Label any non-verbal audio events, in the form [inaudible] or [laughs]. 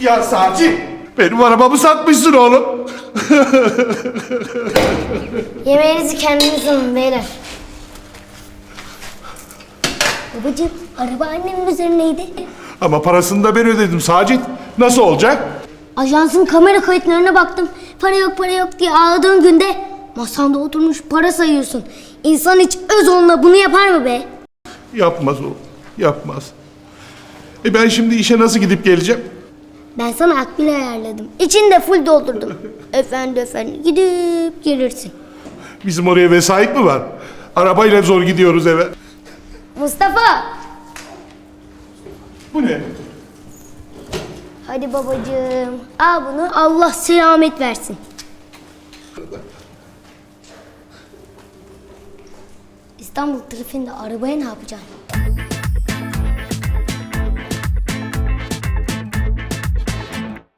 Ya Saci, benim arabamı satmışsın oğlum. Yemeğinizi kendiniz alın beyler. Babacığım araba annemin üzerineydi. Ama parasını da ben ödedim Sacit. Nasıl olacak? Ajansın kamera kayıtlarına baktım. Para yok para yok diye ağladığın günde masanda oturmuş para sayıyorsun. İnsan hiç öz onunla bunu yapar mı be? Yapmaz o, yapmaz. E ben şimdi işe nasıl gidip geleceğim? Ben sana akbil ayarladım. İçini de full doldurdum. [laughs] efendi efendi gidip gelirsin. Bizim oraya vesait mi var? Arabayla zor gidiyoruz eve. Mustafa! Bu ne? Hadi babacığım. Al bunu. Allah selamet versin. İstanbul trafiğinde arabaya ne yapacaksın?